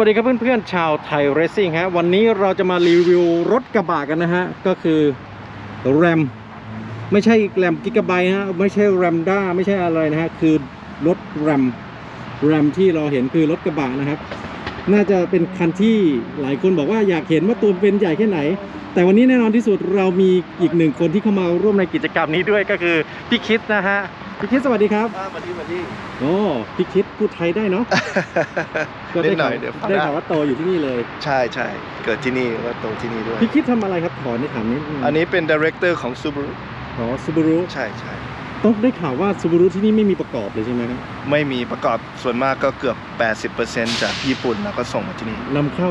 สวัสดีครับเพื่อนๆชาวไทยเรซซิ่งฮะวันนี้เราจะมารีวิวรถกระบะกันนะฮะ ก็คือแรมไม่ใช่แรมกิกะไบฮะไม่ใช่แรมด้าไม่ใช่อะไรนะฮะ คือรถแรมแรมที่เราเห็นคือรถกระบะนะครับ น่าจะเป็นคันที่หลายคนบอกว่าอยากเห็นว่าตัวเป็นใหญ่แค่ไหน แต่วันนี้แน่นอนที่สุดเรามีอีกหนึ่งคนที่เข้ามาร่วมในกิจกรรมนี้ด้วยก็คือพี่คิดนะฮะ พี่คิดสวัสดีครับอ่ามาดีมาดีโอ้พี่คิดพูดไทยได้เนาะก็นิได้ดหน่อยข่าวเดี๋ยวพอได้ได้ข่าวว่าโตอยู่ที่นี่เลย ใช่ใช่เกิดที่นี่ก็โตที่นี่ด้วยพี่คิดทำอะไรครับขอในถามนิดนึงอันนี้เป็นดีเรคเตอร์ของ Subaru อ๋อซูบารุใช่ใช่ต้องได้ข่าวว่าซูบารุที่นี่ไม่มีประกอบเลยใช่ไหมครับไม่มีประกอบส่วนมากก็เกือบ 80%จากญี่ปุ่นแล้วก็ส่งมาที่นี่นำเข้า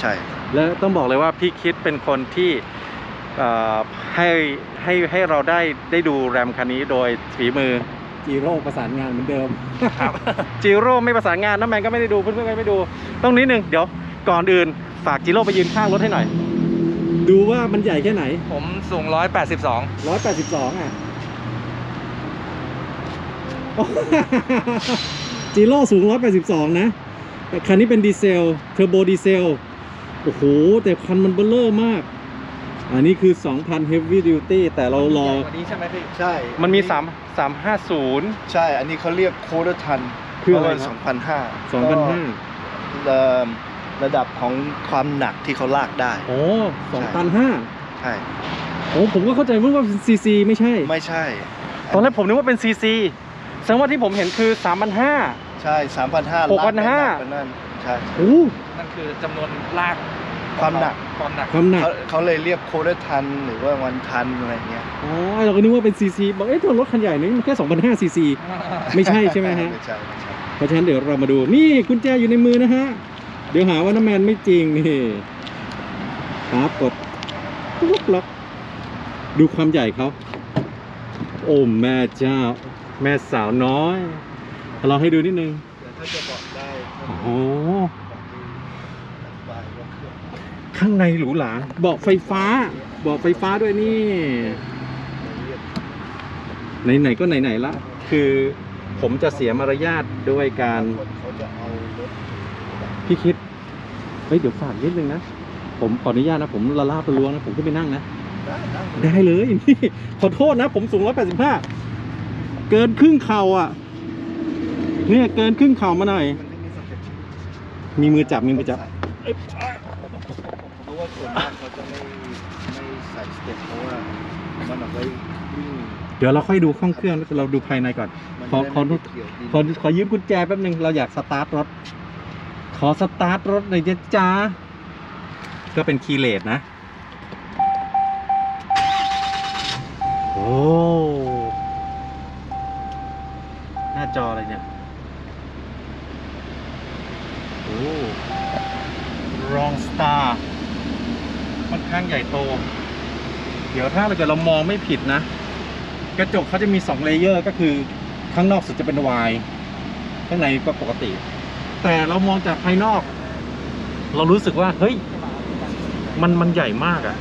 ใช่ และต้องบอกเลยว่าพี่คิดเป็นคนที่เอ่อ ให้ให้ให้เราได้ได้ดูแรมคันนี้โดยฝีมือจีโร่ประสานงานเหมือนเดิมจีโร่ไม่ประสานงานน้ำแมนก็ไม่ได้ดูเพื่อนๆก็ไม่ดูต้องนิดนึงเดี๋ยวก่อนอื่นฝากจีโร่ไปยืนข้างรถให้หน่อย ดูว่ามันใหญ่แค่ไหน ผมสูง 182ร้อยแปดสิบสองอะจีโร่สูงร้อยแปดสิบสองนะแต่คันนี้เป็นดีเซลเทอร์โบดีเซลโอ้โหแต่คันมันเบลเลอร์มาก อันนี้คือ 2,000 Heavy Duty แต่เรารอ วันนี้ใช่ไหมพี่ ใช่มันมี 3 350ใช่ อันนี้เขาเรียกโคเ r ทันคืออะไรครับสองพันห้า2,500 ระดับของความหนักที่เขาลากได้ โอ้2ตัน5ใช่ โอ้ผมก็เข้าใจว่าเป็น CC ไม่ใช่ ไม่ใช่ตอนแรกผมนึกว่าเป็น CC แสดงว่าที่ผมเห็นคือ 3,500 ใช่สามพันห้าหกพันห้านั่นใช่ โอ้นั่นคือจำนวนลาก ความหนัก ความหนักความหนักเขาเขาเลยเรียกโคเ r ทันหรือว่าวันทันอะไรเงี้ย อ๋อเราก็นึกว่าเป็น CC บอกเอ๊ะตัวรถคันใหญ่นี่มันแค่2,500 CC ไม่ใช่ใช่ไหมฮะ ไม่ใช่ไม่ใช่เพราะฉะนั้นเดี๋ยวเรามาดูนี่กุญแจอยู่ในมือนะฮะ เดี๋ยวหาว่าน้ำแมนไม่จริงนี่ครับกดลุกล็อกดูความใหญ่เขาโอ้แม่เจ้า แม่สาวน้อยลองให้ดูนิดนึง แต่ถ้าจะบอกได้ โอ้โห บายว่าเครื่อง ข้างในหรูหราเบอกไฟฟ้าเบอกไฟฟ้าด้วยนี่ ไหนๆก็ไหนๆละ คือผมจะเสียมารยาทด้วยการพี่คิดเฮ้ยเดี๋ยวฝากนิดนึงนะ ผมขออนุญาตนะ ผมละลาบละลวงนะ ผมขึ้นไปนั่งนะ ได้เลยนี่ขอโทษนะ ผมสูง185เกินครึ่งเข่าอะ เนี่ยเกินครึ่งเข่ามาหน่อย มีมือจับ มีมือจับ ส่วนมากเขาจะไม่ไม่ใส่สเต็ปเพราะว่ามันเอาไว้วิ่งเดี๋ยวเราค่อยดูห้องเครื่องแล้วเราดูภายในก่อน มันขอจะได้ขอไม่เกี่ยวดินขอขอยืมกุญแจแป๊บนึงเราอยากสตาร์ทรถ ขอสตาร์ทรถหน่อยจ้ะจ้าก็เป็นคีย์เลสนะ โอ้หน้าจออะไรเนี่ย โอ้รองสตาร์ ค่อนข้างใหญ่โต เดี๋ยวถ้าเราเกิดเรามองไม่ผิดนะ กระจกเขาจะมี2เลเยอร์ก็คือข้างนอกสุดจะเป็นวายข้างในก็ปกติ แต่เรามองจากภายนอก เรารู้สึกว่า เฮ้ย มันมันใหญ่มากอะ่ะ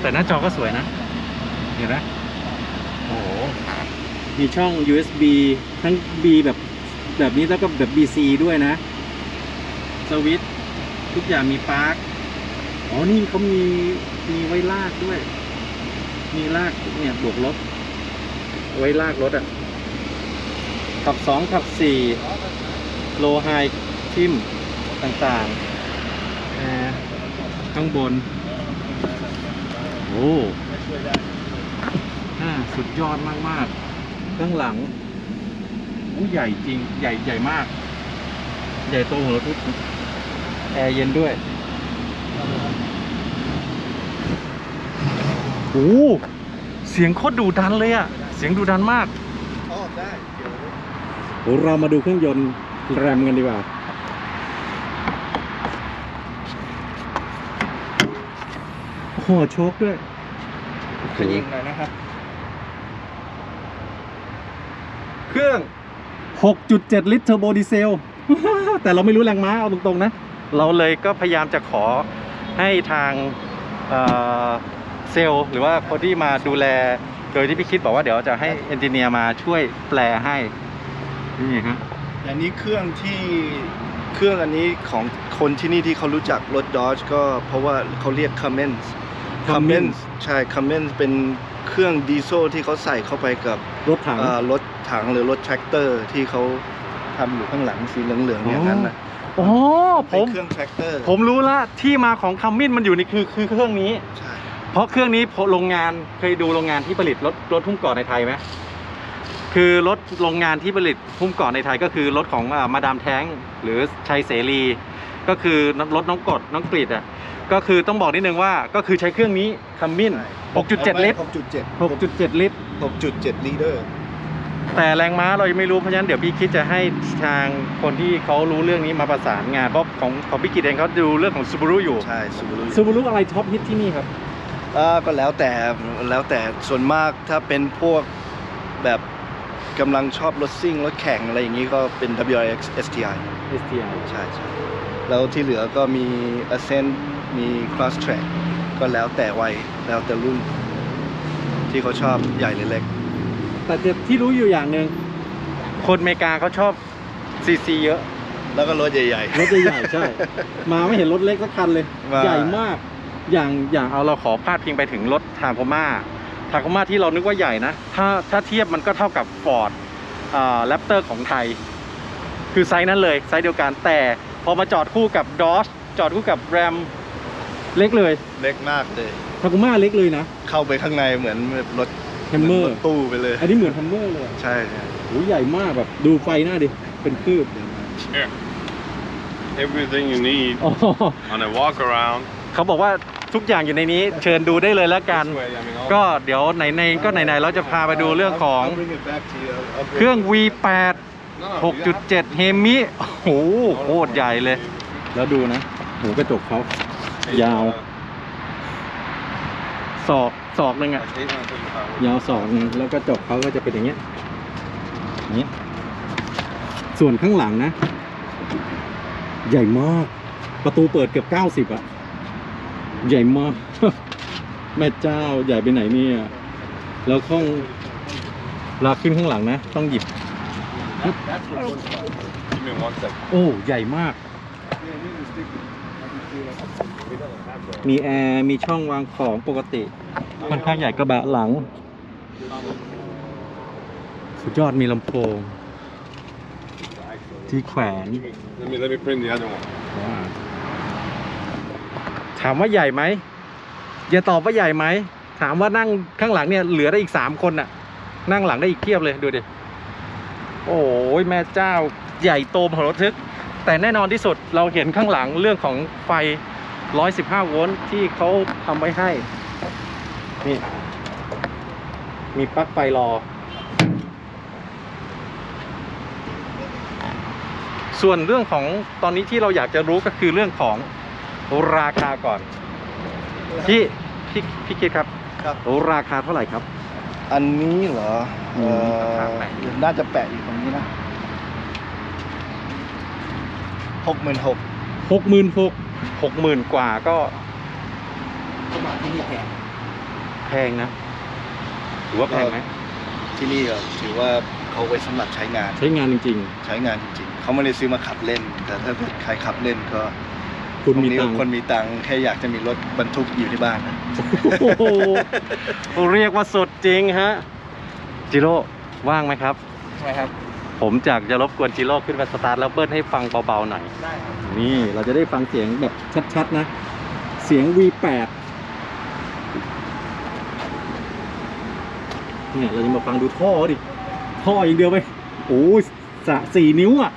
แต่หน้าจอก็สวยนะ เห็นไหมโอ้โหมีช่อง USB ทั้ง B แบบแบบนี้แล้วก็แบบ BC ด้วยนะ สวิตช์ทุกอย่างมีปลั๊ก อ๋อ นี่เขามีมีไว้ลากด้วย มีลากเนี่ยบวกลบ ไว้ลากรถอะ ขับสองขับสี่โลไฮทิมต่างๆแอร์ข้างบน โอ้อ่าสุดยอดมากๆข้างหลังอู้ใหญ่จริง ใหญ่ใหญ่มาก ใหญ่โตหัวทุกแอร์เย็นด้วย โอ้เสียงโคตรดุดันเลยอะเสียงดุดันมากอ๋อได้เดี๋ยวโอ้เรามาดูเครื่องยนต์แรมกันดีกว่า โอ้โหโชคด้วยขยิงหน่อยนะครับ เครื่อง 6.7 ลิตรเทอร์โบดีเซล แต่เราไม่รู้แรงม้าเอาตรงๆนะ เราเลยก็พยายามจะขอให้ทาง เอ่อเซลล์หรือว่าคนที่มาดูแล โดยที่พี่คิดบอกว่าเดี๋ยวจะให้เอนจิเนียร์มาช่วยแปลให้นี่ฮะอันนี้เครื่องที่เครื่องอันนี้ของคนที่นี่ที่เขารู้จักรถ Dodge ก็เพราะว่าเขาเรียก Cummins Cummins ใช่ Cummins เป็นเครื่องดีเซลที่เขาใส่เข้าไปกับรถถังเอ่อรถถังหรือรถแทรกเตอร์ที่เขาทำอยู่ข้างหลังสีเหลืองๆอย่างนั้นนะอ๋อผเป็นมเครื่องแทรกเตอร์ผมรู้ละที่มาของคัมมินมันอยู่ในคือคือเครื่องนี้ใช่ เพราะเครื่องนี้โรงงานเคยดูโรงงานที่ผลิตรถรถหุ้มเกาะในไทยไหมคือรถโรงงานที่ผลิตหุ้มเกาะในไทยก็คือรถของอ่ามาดามแท้งหรือชัยเสรี ก็คือรถน้องกดน้องกรีดอะก็คือต้องบอกนิดนึงว่าก็คือใช้เครื่องนี้คัมมิน6.7 ลิตร6.7 6.7 ลิตร 6.7 ลิตรแต่แรงม้าเรายังไม่รู้เพราะฉะนั้นเดี๋ยวพี่คิดจะให้ทางคนที่เขารู้เรื่องนี้มาประสานงานเพราะของของพี่กิตเองเขาดูเรื่องของซูบารุอยู่ใช่ซูบารุซูบารุอะไรท็อปฮิตที่นี่ครับอ่า ก็แล้วแต่แล้วแต่ส่วนมากถ้าเป็นพวกแบบกำลังชอบรถซิ่งรถแข่งอะไรอย่างนี้ก็เป็น WRX STI STI ใช่ใช่แล้วที่เหลือก็มี Ascent มี Cross Track ก็แล้วแต่วัยแล้วแต่รุ่น ที่เขาชอบใหญ่หรือเล็ก แต่ที่รู้อยู่อย่างหนึ่งคนอเมริกาเขาชอบซีซีเยอะ แล้วก็รถใหญ่รถใหญ่ๆใช่ มาไม่เห็นรถเล็กสักคันเลยว่าใหญ่มาก อย่างอย่างเอาเราขอพาดพิงไปถึงรถทาโกมาทาโกมาที่เรานึกว่าใหญ่นะ ถ้าถ้าเทียบมันก็เท่ากับฟอร์ดอ่าแรปเตอร์ของไทย คือไซส์นั้นเลยไซส์เดียวกันแต่พอมาจอดคู่กับดอ g จอดคู่กับแรมเล็กเลยๆเล็กมากเลยทาโกมาเล็กเลยนะ เข้าไปข้างในเหมือนรถแฮมเมอรร์ถตู้ไปเลย อันนี้เหมือนแฮมเมอร์เลยใช่ใช่โอ้ยใหญ่มากแบบดูไฟหน้าดิ เป็นคืบ Here. Everything you need อ๋อ on a walk around. เขาบอกว่า ทุกอย่างอยู่ในนี้เชิญดูได้เลยแล้วกัน This way, I mean, all ก็เดี๋ยวไหนในก็ไหนๆเราจะพาไปดูเรื่องของ I'll bring it back to you. I'll- I'll bring เครื่อง it- V8 No, no, you got- 6.7 เฮมิโอ้โหโคตรใหญ่เลย แล้วดูนะหูกระจกเขา Eight, Yao. uh, ศอกศอกหนึงอะ like 875ยาวศอกหนึงแล้วกระจกเขาก็จะเป็นอย่างเงี้ยอย่างเงี้ยส่วนข้างหลังนะ ใหญ่มาก ประตูเปิดเกือบ 90อะ ใหญ่มาก แม่เจ้าใหญ่ไปไหนเนี่ย แล้วข้องลากขึ้นข้างหลังนะ ต้องหยิบ Give me one second. โอ้ ใหญ่มากมีแอร์มีช่องวางของปกติค่อนข้างใหญ่กระบะหลัง สุดยอดมีลำโพง ที่แขวน Let me let me print the other one. ถามว่าใหญ่ไหมอย่าตอบว่าใหญ่ไหมถามว่านั่งข้างหลังเนี่ยเหลือได้อีกสามคนน่ะ นั่งหลังได้อีกเพียบเลยดูดิโอ้ยแม่เจ้าใหญ่โตมโหรทึก แต่แน่นอนที่สุดเราเห็นข้างหลังเรื่องของไฟ 115 โวลต์ที่เขาทำไว้ให้ นี่ มีปลั๊กไฟรอ ส่วนเรื่องของตอนนี้ที่เราอยากจะรู้ก็คือเรื่องของ ราคาก่อน พี่พี่พี่คิดครับครับ ราคาเท่าไหร่ครับ อันนี้เหรออืเอ่มอราคาแปะน่าจะแปะอยู่ตรงนี้นะหกหมื่นหกหกหมื่นหกหกหมื่นกว่าก็แพงนะถือว่าแพงไหมที่นี่ก็ถือว่าเขาไว้สำหรับใช้งาน ใช้งานจริงใช้งานจริงๆเขาไม่ได้ซื้อมาขับเล่น แต่ถ้าเกิดใครขับเล่นก็ๆ คุณมีพวกตังค์คนมีตังค์แค่อยากจะมีรถบรรทุกอยู่ที่บ้านนะโอ้โหเรียกว่าสดจริงฮะจิโร่ว่างไหมครับใช่ครับ ผมจากจะรบกวนจิโร่ขึ้นมาสตาร์ทแล้วเบิ้ลให้ฟังเบาๆหน่อยได้ครับนี่เราจะได้ฟังเสียงแบบชัดๆนะ เสียง V8 เนี่ยเราจะมาฟังดูท่อดิท่ออย่างเดียวไปโอ้ยสะสี่นิ้วอะ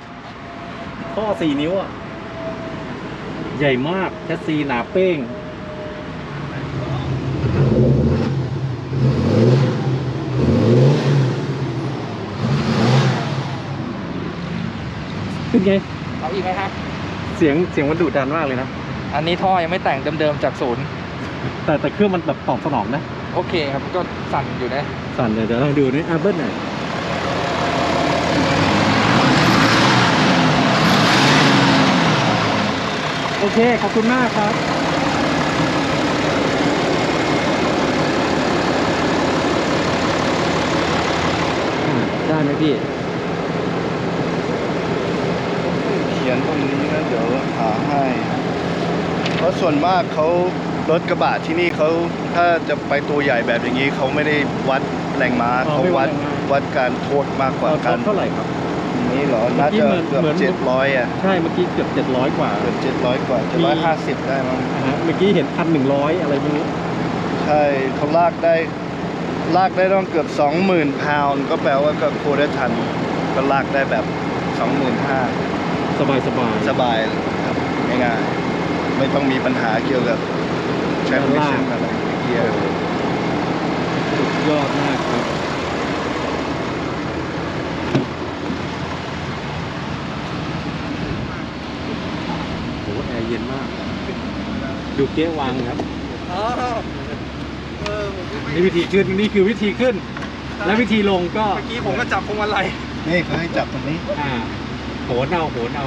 ท่อสี่นิ้วอะ ใหญ่มากแคสซีหนาเป้ง เป็นไง เอาอีกไหมครับ เสียงเสียงมันดุดันมากเลยนะ อันนี้ท่อยังไม่แต่งเดิมๆจากศูนย์ แต่แต่เครื่องมันแบบตอบสนองนะ โอเคครับ ก็สั่นอยู่นะ สั่นเลยเดี๋ยวลองดูนี่อาเบิ้ลหน่อยโอ เค ขอบคุณมากครับอ่าได้ไหมพี่ เขียนตรงนี้นะแล้วส่วนมากเขารถกระบะที่นี่เขาถ้าจะไปตัวใหญ่แบบอย่างนี้เขาไม่ได้วัดแรงม้าอ๋อเขาไม่วัวัดดแรงม้า วัดการโทษมากกว่าเออการ เท่าไหร่ครับ นี้เหรอน่าเมื่อกี้จะเหมือนเกือบเหมือนเจ็ดร้อยอะใช่เมื่อกี้เกือบ700กว่าเกือบเจ็ดร้อยกว่าเจ็ดร้อยห้าสิบได้มั้งนะฮะเมื่อกี้เห็นพันหนึ่งร้อยอะไรพวกนี้ใช่เขาลากได้ลากได้ต้องเกือบสองหมื่นพาวน์ก็แปลว่าก็โคได้ทันก็ลากได้แบบสองหมื่นห้าสบายสบายสบายเลยครับง่ายๆไม่ต้องมีปัญหาเกี่ยวกับใช้ไม่ใช่อะไรเกียร์สุดยอดมากครับ โหแอร์ เย็นมาก ดูเก๊วางครับนี่วิธีขึ้นนี่คือวิธีขึ้น และวิธีลงก็ เมื่อกี้ผมก็จับพวงมาลัยนี่เขาให้จับตรงนี้อ่าโหนเอาโหนเอา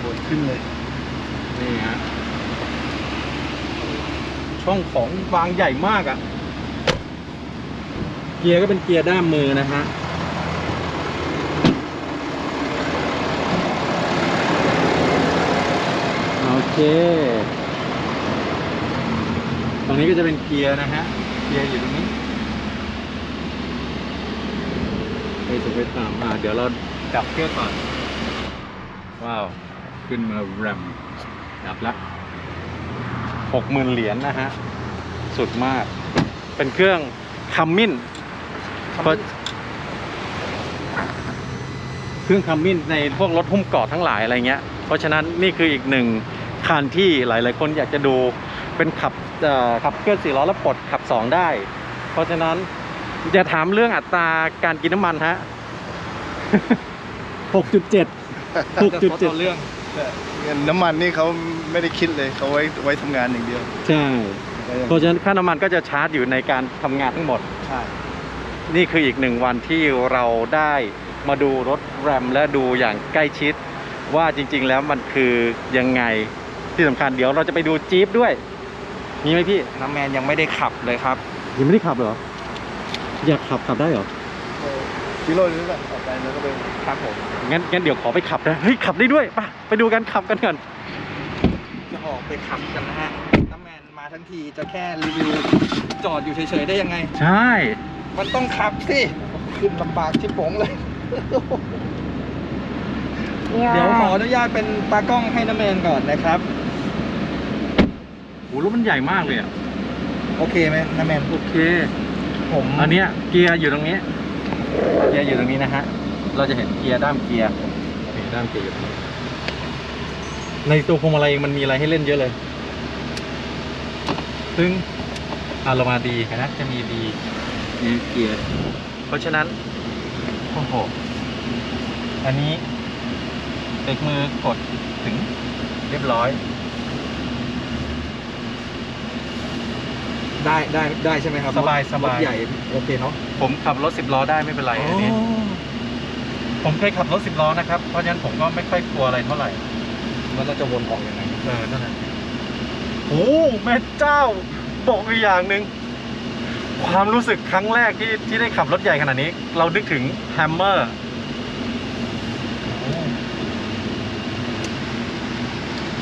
โดดขึ้นเลย นี่ฮะ ช่องของวางใหญ่มากอะ่ะ เกียร์ก็เป็นเกียร์ด้ามมือนะฮะ โอ เค ตรงนี้ก็จะเป็นเกียร์นะฮะ เกียร์อยู่ตรงนี้ไปสูงไปต่ำอ่าเดี๋ยวเราดับเครื่องก่อน ว้าว ขึ้นมาแรม ดับละหกหมื่นเหรียญนะฮะ สุดมาก เป็นเครื่องคัมมินเครื่องคัมมินในพวกรถหุ้มเกาะทั้งหลายอะไรเงี้ย เพราะฉะนั้นนี่คืออีกหนึ่ง คันที่หลาย ๆ คนอยากจะดูเป็นขับเอ่อขับเคลื่อนสี่ล้อแล้วปลดขับสองได้ เพราะฉะนั้นอย่าถามเรื่องอัตราการกินน้ำมันฮะหกจุดเจ็ดหกจุดเจ็ดเรื่องเงินน้ำมันนี่เขาไม่ได้คิดเลยเขาไว้ไว้ทำงานอย่างเดียว ใช่ เพราะฉะนั้นค่าน้ำมันก็จะชาร์จอยู่ในการทำงานทั้งหมด ใช่ นี่คืออีกหนึ่งวันที่เราได้มาดูรถแรมและดูอย่างใกล้ชิด ว่าจริง ๆ แล้วมันคือยังไง ที่สำคัญเดี๋ยวเราจะไปดูจี๊ปด้วยมีไหมพี่น้ำแมนยังไม่ได้ขับเลยครับยังไม่ได้ขับเหรออยากขับขับได้เหรอกิโลนึงแบบออกไปแล้วก็ไปครับผมงั้นงั้นเดี๋ยวขอไปขับนะเฮ้ยขับได้ด้วยป่ะไปดูกันขับกันก่อนจะออกไปขับกันนะฮะน้ำแมนมาทั้งทีจะแค่รีวิวจอดอยู่เฉยๆได้ยังไง ใช่ มันต้องขับสิขึ้นลำบากชิบผงเลยเดี๋ยวขออนุญาตเป็นตากล้องให้น้ำแมนก่อนนะครับ โหรถมันใหญ่มากเลยอะโอเคไหมน้ำแมนโอเค ผมอันเนี้ยเกียร์อยู่ตรงนี้ เกียร์อยู่ตรงนี้นะฮะ เราจะเห็นเกียร์ด้ามเกียร์นี่ด้ามเกียร์อยู่ตรงนี้ในตัวพวงมาลัยมันมีอะไรให้เล่นเยอะเลย ซึ่งอาเรามาดีนะจะมีดีมีเกียร์ เพราะฉะนั้นโอ้โหอันนี้เด็กมือกดถึงเรียบร้อย ได้ได้ได้ใช่ไหมครับสบายรถสบาย รถใหญ่โอเคเนาะผมขับรถสิบล้อได้ไม่เป็นไรอันนี้ ผมเคยขับรถสิบล้อนะครับ เพราะฉะนั้นผมก็ไม่ค่อยกลัวอะไรเท่าไหร่มันเราจะวนออกยังไงเออนั่นแหละโอ้แม่เจ้าบอกอีกอย่างหนึ่งความรู้สึกครั้งแรกที่ที่ได้ขับรถใหญ่ขนาดนี้ เรานึกถึงแฮมเมอร์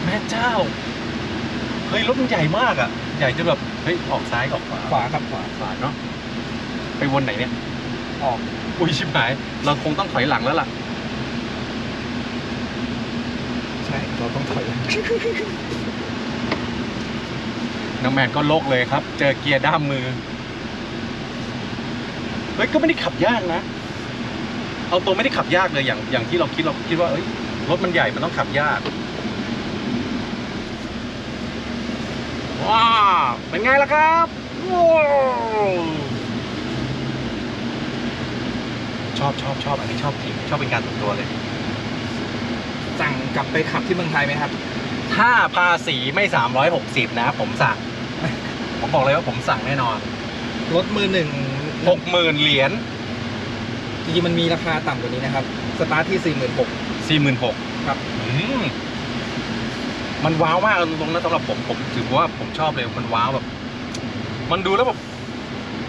แม่เจ้าเฮ้ยรถมันใหญ่มากอะ ใหญ่จนแบบเฮ้ยออกซ้ายออกขวาขวาครับขวาขวาเนาะไปวนไหนเนี่ย ออกอุ้ยชิบหาย เราคงต้องถอยหลังแล้วล่ะ ใช่ เราต้องถอยน้องแมนก็โลกเลยครับ เจอเกียร์ด้ามมือ เฮ้ยก็ไม่ได้ขับยากนะ เอาตัวไม่ได้ขับยากเลยอย่างอย่างที่เราคิดเราคิดว่าเอ้ยรถมันใหญ่มันต้องขับยาก ว้าว เป็นไงล่ะครับว้าวชอบชอบชอบอันนี้ชอบจริงชอบเป็นการส่วนตัวเลย สั่งกลับไปขับที่เมืองไทยไหมครับ ถ้าภาษีไม่ 360 นะ ผมสั่ง ผมบอกเลยว่าผมสั่งแน่นอนรถมือหนึ่ง60,000เหรียญจริงๆมันมีราคาต่ำกว่านี้นะครับ สตาร์ทที่ 46,000 46,000ครับ อืม มันว้าวมากตรงๆนะสำหรับผมผมถือว่าผมชอบเลยมันว้าวแบบ มันดูแล้วแบบ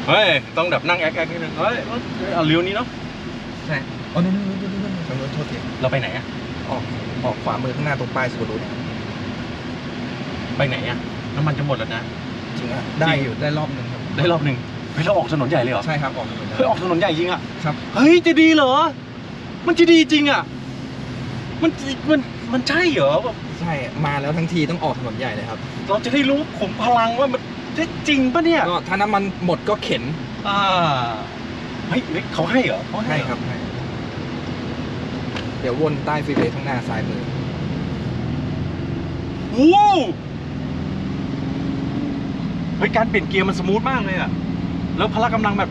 เฮ้ยต้องแบบนั่งแอคแอคนิดนึงเฮ้ยรถเอาเลี้ยวนี้เนาะใช่อ๋อนู่นนู่นนู่นนู่นนู่นนู่นโทษทีเราไปไหนอะออกออกขวามือข้างหน้าตรงป้ายสุดรูเนี่ยไปไหนอะน้ำมันจะหมดแล้วนะจริงอะได้อยู่ได้รอบหนึ่งครับได้รอบหนึ่งเฮ้ยเราออกถนนใหญ่เลยเหรอใช่ครับออกถนนได้เฮ้ยออกถนนใหญ่จริงอะครับเฮ้ยจะดีเหรอ มันจะดีจริงอะมันมันมันใช่เหรอแบบ ใช่มาแล้วทั้งทีต้องออกถนนใหญ่เลยครับเราจะได้รู้ขุมพลังว่ามันได้จริงปะเนี่ยก็ถ้าน้ำมันหมดก็เข็นอ่าเฮ้ยเฮ้ยเขาให้เหรอเขาให้เหอครับให้เดี๋ยววนใต้ฟรีเวย์ข้างหน้าซ้ายมือว้าวเฮ้ยการเปลี่ยนเกียร์มันสมูทมากเลยอะแล้วพละกำลังแบบ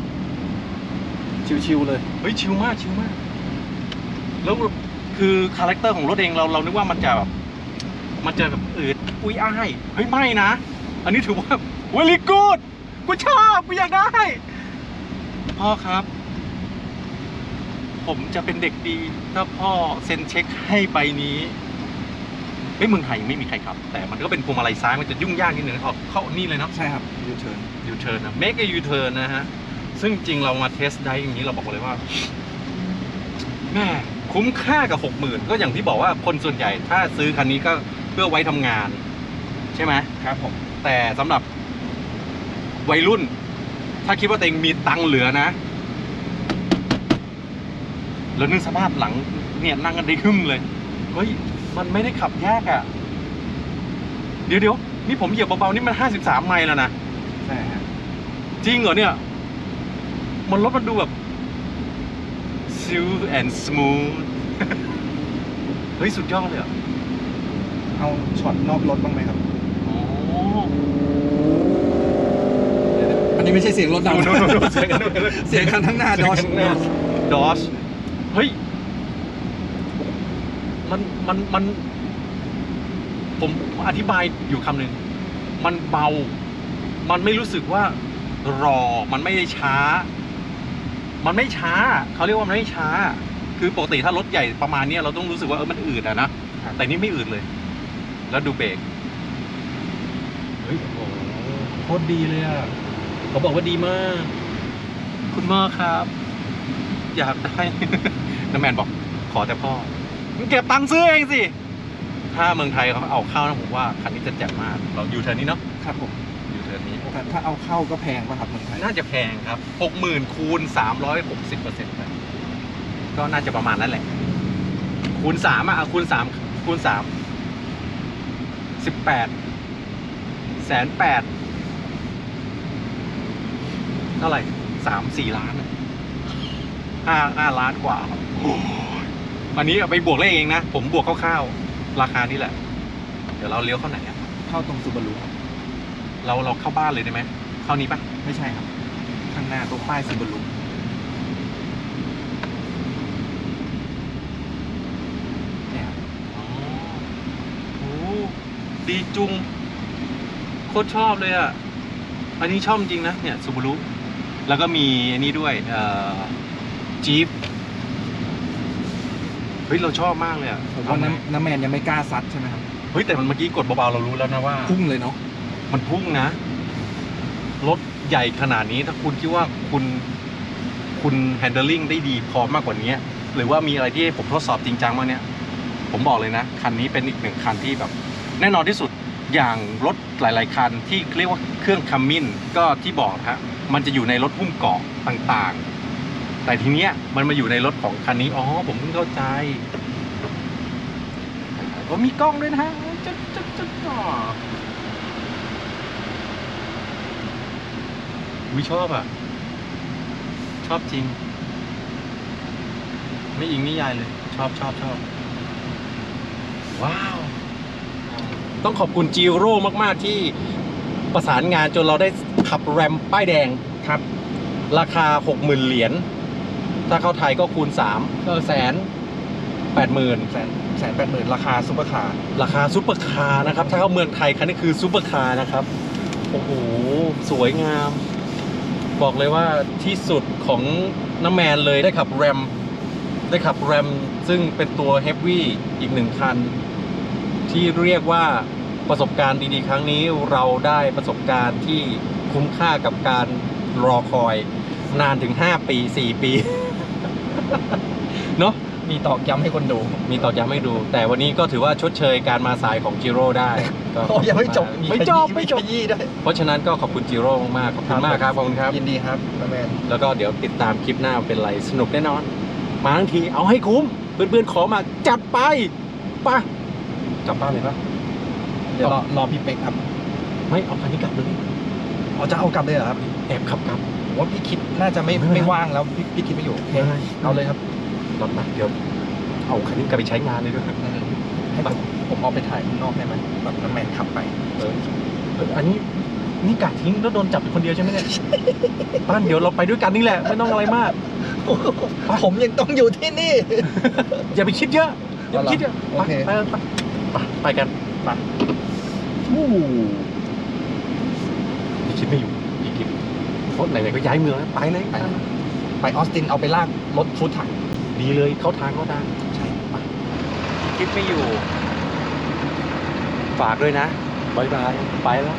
ชิวๆเลยเฮ้ยชิลมากชิลมาก แล้วคือคาแรคเตอร์ของรถเองเราเรานึกว่ามันจะแบบ มันจะแบบอืดอุ้ยอ้ายเฮ้ยไม่นะ อันนี้ถือว่าเวลีกูดกูชอบกูอยากได้ พ่อครับ ผมจะเป็นเด็กดี ถ้าพ่อเซ็นเช็คให้ใบนี้เฮ้ยเมืองไทยไม่มีใครขับ แต่มันก็เป็นพวงมาลัยซ้ายมันจะยุ่งยากนิดนึงออกเข้านี่เลยเนาะใช่ครับยูเทิร์นยูเทิร์นนะ make a U turn นะฮะ ซึ่งจริงเรามาเทสได้อย่างนี้เราบอกเลยว่าแม่คุ้มค่ากับหกหมื่นก็อย่างที่บอกว่าคนส่วนใหญ่ถ้าซื้อคันนี้ก็เพื่อไว้ทำงาน ใช่ไหมครับผม แต่สำหรับวัยรุ่น ถ้าคิดว่าตัวเองมีตังค์เหลือนะ แล้วนึกสภาพหลังเนี่ยนั่งกันได้หึ่มเลย เฮ้ย มันไม่ได้ขับยากอะ่ะ เดี๋ยวเดี๋ยวนี่ผมเหยียบเบาๆนี่มันห้าสิบสามไมล์แล้วนะ ใช่ฮะจริงเหรอเนี่ย มันรถมันดูแบบ smooth and smooth เฮ้ย สุดยอดเลยอะ เอาช็อตนอกรถบ้างไหมครับโอ้อันนี้ไม่ใช่เสียงรถดังดูดูดูเสียงกันดู เสียงคันข้างหน้าดอชดอชเฮ้ย มันมันมัน ผมอธิบายอยู่คำหนึ่ง มันเบา มันไม่รู้สึกว่ารอ มันไม่ได้ช้า มันไม่ช้า เขาเรียกว่ามันไม่ช้า คือปกติถ้ารถใหญ่ประมาณเนี้ยเราต้องรู้สึกว่าเออมันอืดอะนะ แต่นี่ไม่อืดเลย แล้วดูเบรกเฮ้ยโอ้โหโคตรดีเลยอะเขาบอกว่าดีมาก คุณพ่อครับ อยากได้ น้ำแมนบอกขอแต่พ่อมึงเก็บตังค์ซื้อเองสิ ถ้าเมืองไทยเขาเอาเข้านะผมว่าคันนี้จะแจ่มมาก เราอยู่เทิร์นนี้เนาะครับผมอยู่เทิร์นนี้ แต่ถ้าเอาเข้าก็แพงป่ะครับเมืองไทยน่าจะแพงครับหกหมื่นคูณสามร้อยหกสิบเปอร์เซ็นต์ก็น่าจะประมาณนั้นแหละ คูณสามอะเอาคูณสามคูณสาม สิบแปดแสนแปดเท่าไหร่สามสี่ล้านอะห้าห้าล้านกว่าครับอันนี้เอาไปบวกเลขเองนะ ผมบวกคร่าวๆ ราคานี้แหละ เดี๋ยวเราเลี้ยวเข้าไหนอะเข้าตรงซูบารุครับเราเราเข้าบ้านเลยได้ไหมเข้านี้ปะไม่ใช่ครับ ข้างหน้าตรงป้ายซูบารุเนี่ยครับ อ๋อโอ้ ดีจุง โคตรชอบเลยอะ อันนี้ชอบจริงนะ เนี่ยซูบารุแล้วก็มีอันนี้ด้วยเอ่อจี๊ปเฮ้ย เราชอบมากเลยอะผมว่าน้ำน้ำแมนยังไม่กล้าซัดใช่ไหมครับเฮ้ย แต่มันเมื่อกี้กดเบาๆเรารู้แล้วนะว่า พุ่งเลยเนาะมันพุ่งนะ รถใหญ่ขนาดนี้ถ้าคุณคิดว่าคุณคุณ handling ได้ดีพอมากกว่านี้ หรือว่ามีอะไรที่ให้ผมทดสอบจริงจังมากเนี่ย ผมบอกเลยนะ คันนี้เป็นอีกหนึ่งคันที่แบบ แน่นอนที่สุดอย่างรถหลาย ๆ คันที่เรียกว่าเครื่องคัมมินก็ที่บอกฮะมันจะอยู่ในรถหุ้มเกาะต่างๆ แต่ทีเนี้ยมันมาอยู่ในรถของคันนี้อ๋อผมเพิ่งเข้าใจก็มีกล้องด้วยนะฮะจ๊ดจ๊ดจ๊ดอ๋อวิชอบอะ ชอบจริง ไม่อิงนิยายเลย ชอบชอบชอบ ว้าว ต้องขอบคุณจีโร่มาก ๆ ที่ประสานงานจนเราได้ขับแรมป้ายแดงครับ ราคา 60,000 เหรียญถ้าเข้าไทยก็คูณ 3 ก็แสนแปดหมื่นแสนแสนแปดหมื่นราคาซูเปอร์คาร์ราคาซุปเปอร์คาร์นะครับ ถ้าเข้าเมืองไทยคันนี้คือซุปเปอร์คาร์นะครับ โอ้โห สวยงาม บอกเลยว่าที่สุดของน้ำแมนเลยได้ขับแรม ได้ขับแรม ซึ่งเป็นตัวเฮฟวี่อีกหนึ่งคัน ที่เรียกว่าประสบการณ์ดีๆ ครั้งนี้เราได้ประสบการณ์ที่คุ้มค่ากับการรอคอยนานถึง 5 ปี 4 ปี เนาะมีตอกย้ำให้คนดู มีตอกย้ำให้ดู แต่วันนี้ก็ถือว่าชดเชยการมาสายของจิโร่ได้ก็โอ้ยังไม่จบไม่จบไม่จบขยี้ด้วย เพราะฉะนั้นก็ขอบคุณจิโร่มากๆขอบคุณมากครับขอบคุณครับ ยินดีครับน้าแมนแล้วก็เดี๋ยวติดตามคลิปหน้าเป็นไรสนุกแน่นอน มาทั้งทีเอาให้คุ้ม เพื่อนๆขอมาจัดไปไป กลับบ้านเลยปะเดี๋ยวรอรอพี่เป็กครับ ไม่เอาคันนี้กลับเลยอ๋อจะเอากลับเลยเหรอครับแอบขับกลับผมว่าพี่คิดน่าจะไม่ไม่เป็นไรไม่ว่างแล้วพี่พี่คิดไม่อยู่โอเคไม่เป็นไรเอาเลยครับรถมาเดี๋ยวเอาคันนี้กลับไปใช้งานเลยด้วยให้ผมผมเอาไปถ่ายข้างนอกได้ไหมแบบน้าแมนขับไปเออเอออันนี้นี่กะทิ้งแล้วโดนจับเป็นคนเดียวใช่ไหมเนี่ยป้านเดี๋ยวเราไปด้วยกันนี่แหละไม่ต้องอะไรมาก ผมยังต้องอยู่ที่นี่ อย่าไปคิดเยอะอย่าไปคิดเยอะโอเคไปไป ไปไปไปกันไปวู้พี่คิดไม่อยู่พี่คิดเพราะไหนๆก็ย้ายเมืองแล้วไปเลยไปไปออสตินเอาไปลากรถฟู้ดถังดีเลยเข้าทางเข้าทางใช่ไปพี่คิดไม่อยู่ ฝากด้วยนะบายบายไปแล้ว